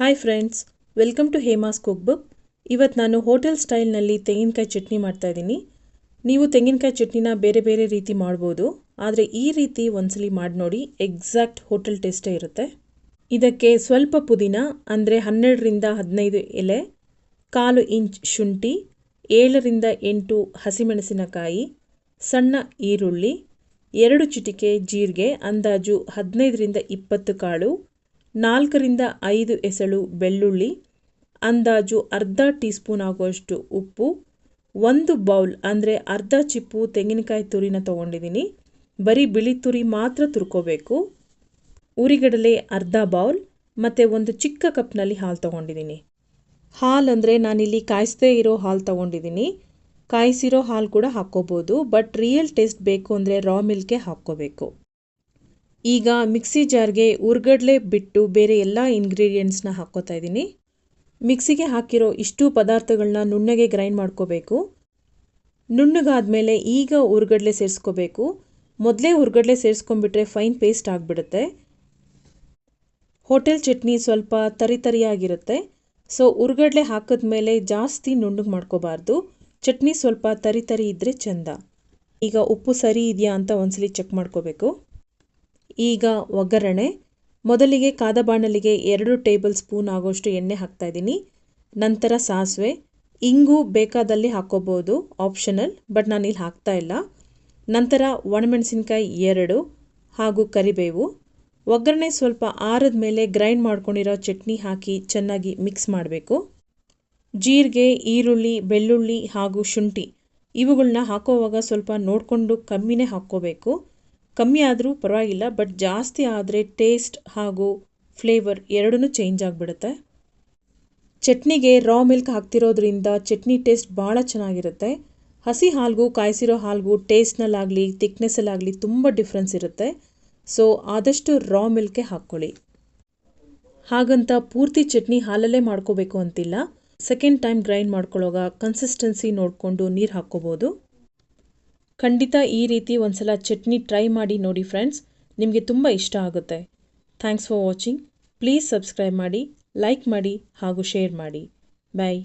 Hi friends welcome to Hema's cook book ಇವತ್ತು ನಾನು hotel ಸ್ಟೈಲ್ನಲ್ಲಿ ತೆಂಗಿನಕಾಯಿ ಚಟ್ನಿ ಮಾಡ್ತಾ ಇದ್ದೀನಿ. ನೀವು ತೆಂಗಿನಕಾಯಿ ಚಟ್ನಿನ ಬೇರೆ ಬೇರೆ ರೀತಿ ಮಾಡ್ಬೋದು. ಆದರೆ ಈ ರೀತಿ ಒಂದ್ಸಲಿ ಮಾಡಿ ನೋಡಿ ಎಕ್ಸಾಕ್ಟ್ ಹೋಟೆಲ್ ಟೇಸ್ಟೇ ಇರುತ್ತೆ. ಇದಕ್ಕೆ ಸ್ವಲ್ಪ ಪುದೀನ, ಅಂದರೆ ಹನ್ನೆರಡರಿಂದ ಹದಿನೈದು ಎಲೆ, ಕಾಲು ಇಂಚ್ ಶುಂಠಿ, ಏಳರಿಂದ ಎಂಟು ಹಸಿಮೆಣಸಿನಕಾಯಿ, ಸಣ್ಣ ಈರುಳ್ಳಿ, ಎರಡು ಚಿಟಿಕೆ ಜೀರಿಗೆ, ಅಂದಾಜು ಹದಿನೈದರಿಂದ ಇಪ್ಪತ್ತು ಕಾಳು ನಾಲ್ಕರಿಂದ ಐದು ಎಸಳು ಬೆಳ್ಳುಳ್ಳಿ, ಅಂದಾಜು ಅರ್ಧ ಟೀ ಸ್ಪೂನ್ ಆಗುವಷ್ಟು ಉಪ್ಪು, ಒಂದು ಬೌಲ್ ಅಂದರೆ ಅರ್ಧ ಚಿಪ್ಪು ತೆಂಗಿನಕಾಯಿ ತುರಿನ ತೊಗೊಂಡಿದ್ದೀನಿ. ಬರೀ ಬಿಳಿ ತುರಿ ಮಾತ್ರ ತುರ್ಕೋಬೇಕು. ಉರಿಗಡಲೆ ಅರ್ಧ ಬೌಲ್ ಮತ್ತು ಒಂದು ಚಿಕ್ಕ ಕಪ್ನಲ್ಲಿ ಹಾಲು ತೊಗೊಂಡಿದ್ದೀನಿ. ಹಾಲು ಅಂದರೆ ನಾನಿಲ್ಲಿ ಕಾಯಿಸದೇ ಇರೋ ಹಾಲು ತೊಗೊಂಡಿದ್ದೀನಿ. ಕಾಯಿಸಿರೋ ಹಾಲು ಕೂಡ ಹಾಕ್ಕೋಬೋದು, ಬಟ್ ರಿಯಲ್ ಟೇಸ್ಟ್ ಬೇಕು ಅಂದರೆ ರಾ ಮಿಲ್ಕೇ ಹಾಕ್ಕೋಬೇಕು. ಈಗ ಮಿಕ್ಸಿ ಜಾರ್ಗೆ ಉರ್ಗಡ್ಲೆ ಬಿಟ್ಟು ಬೇರೆ ಎಲ್ಲ ಇಂಗ್ರೀಡಿಯೆಂಟ್ಸ್ನ ಹಾಕ್ಕೋತಾ ಇದ್ದೀನಿ. ಮಿಕ್ಸಿಗೆ ಹಾಕಿರೋ ಇಷ್ಟು ಪದಾರ್ಥಗಳನ್ನ ನುಣ್ಣಗೆ ಗ್ರೈಂಡ್ ಮಾಡ್ಕೋಬೇಕು. ನುಣ್ಣಗಾದ ಮೇಲೆ ಈಗ ಉರ್ಗಡ್ಲೆ ಸೇರಿಸ್ಕೋಬೇಕು. ಮೊದಲೇ ಉರ್ಗಡ್ಲೆ ಸೇರಿಸ್ಕೊಂಡ್ಬಿಟ್ರೆ ಫೈನ್ ಪೇಸ್ಟ್ ಆಗಿಬಿಡುತ್ತೆ. ಹೋಟೆಲ್ ಚಟ್ನಿ ಸ್ವಲ್ಪ ತರಿ ತರಿಯಾಗಿರುತ್ತೆ. ಸೊ ಉರ್ಗಡ್ಲೆ ಹಾಕಿದ್ಮೇಲೆ ಜಾಸ್ತಿ ನುಣ್ಣಗೆ ಮಾಡ್ಕೋಬಾರ್ದು. ಚಟ್ನಿ ಸ್ವಲ್ಪ ತರಿ ತರಿ ಇದ್ದರೆ ಚೆಂದ. ಈಗ ಉಪ್ಪು ಸರಿ ಇದೆಯಾ ಅಂತ ಒಂದ್ಸಲಿ ಚೆಕ್ ಮಾಡ್ಕೋಬೇಕು. ಈಗ ಒಗ್ಗರಣೆ. ಮೊದಲಿಗೆ ಕಾದ ಬಾಣಲಿಗೆ ಎರಡು ಟೇಬಲ್ ಸ್ಪೂನ್ ಆಗೋಷ್ಟು ಎಣ್ಣೆ ಹಾಕ್ತಾ ಇದ್ದೀನಿ. ನಂತರ ಸಾಸಿವೆ. ಇಂಗು ಬೇಕಾದಲ್ಲಿ ಹಾಕ್ಕೋಬೋದು, ಆಪ್ಷನಲ್, ಬಟ್ ನಾನು ಇಲ್ಲಿ ಹಾಕ್ತಾ ಇಲ್ಲ. ನಂತರ ಒಣಮೆಣಸಿನ್ಕಾಯಿ ಎರಡು ಹಾಗೂ ಕರಿಬೇವು. ಒಗ್ಗರಣೆ ಸ್ವಲ್ಪ ಆರದ ಮೇಲೆ ಗ್ರೈಂಡ್ ಮಾಡ್ಕೊಂಡಿರೋ ಚಟ್ನಿ ಹಾಕಿ ಚೆನ್ನಾಗಿ ಮಿಕ್ಸ್ ಮಾಡಬೇಕು. ಜೀರಿಗೆ, ಈರುಳ್ಳಿ, ಬೆಳ್ಳುಳ್ಳಿ ಹಾಗೂ ಶುಂಠಿ ಇವುಗಳನ್ನ ಹಾಕೋವಾಗ ಸ್ವಲ್ಪ ನೋಡಿಕೊಂಡು ಕಮ್ಮಿನೇ ಹಾಕ್ಕೋಬೇಕು. ಕಮ್ಮಿ ಆದರೂ ಪರವಾಗಿಲ್ಲ ಬಟ್ ಜಾಸ್ತಿ ಆದರೆ ಟೇಸ್ಟ್ ಹಾಗೂ ಫ್ಲೇವರ್ ಎರಡೂ ಚೇಂಜ್ ಆಗಿಬಿಡುತ್ತೆ. ಚಟ್ನಿಗೆ ರಾ ಮಿಲ್ಕ್ ಹಾಕ್ತಿರೋದ್ರಿಂದ ಚಟ್ನಿ ಟೇಸ್ಟ್ ಭಾಳ ಚೆನ್ನಾಗಿರುತ್ತೆ. ಹಸಿ ಹಾಲ್ಗೂ ಕಾಯಿಸಿರೋ ಹಾಲ್ಗೂ ಟೇಸ್ಟ್ನಲ್ಲಾಗಲಿ ತಿಕ್ನೆಸ್ಸಲ್ಲಾಗಲಿ ತುಂಬ ಡಿಫ್ರೆನ್ಸ್ ಇರುತ್ತೆ. ಸೊ ಆದಷ್ಟು ರಾ ಮಿಲ್ಕೆ ಹಾಕ್ಕೊಳ್ಳಿ. ಹಾಗಂತ ಪೂರ್ತಿ ಚಟ್ನಿ ಹಾಲಲ್ಲೇ ಮಾಡ್ಕೋಬೇಕು ಅಂತಿಲ್ಲ. ಸೆಕೆಂಡ್ ಟೈಮ್ ಗ್ರೈಂಡ್ ಮಾಡ್ಕೊಳ್ಳೋವಾಗ ಕನ್ಸಿಸ್ಟೆನ್ಸಿ ನೋಡಿಕೊಂಡು ನೀರು ಹಾಕ್ಕೋಬೋದು. ಖಂಡಿತ ಈ ರೀತಿ ಒಂದ್ಸಲ ಚಟ್ನಿ ಟ್ರೈ ಮಾಡಿ ನೋಡಿ ಫ್ರೆಂಡ್ಸ್. ನಿಮಗೆ ತುಂಬ ಇಷ್ಟ ಆಗುತ್ತೆ. Thanks for watching please subscribe ಮಾಡಿ ಲೈಕ್ ಮಾಡಿ ಹಾಗೂ ಶೇರ್ ಮಾಡಿ. ಬಾಯ್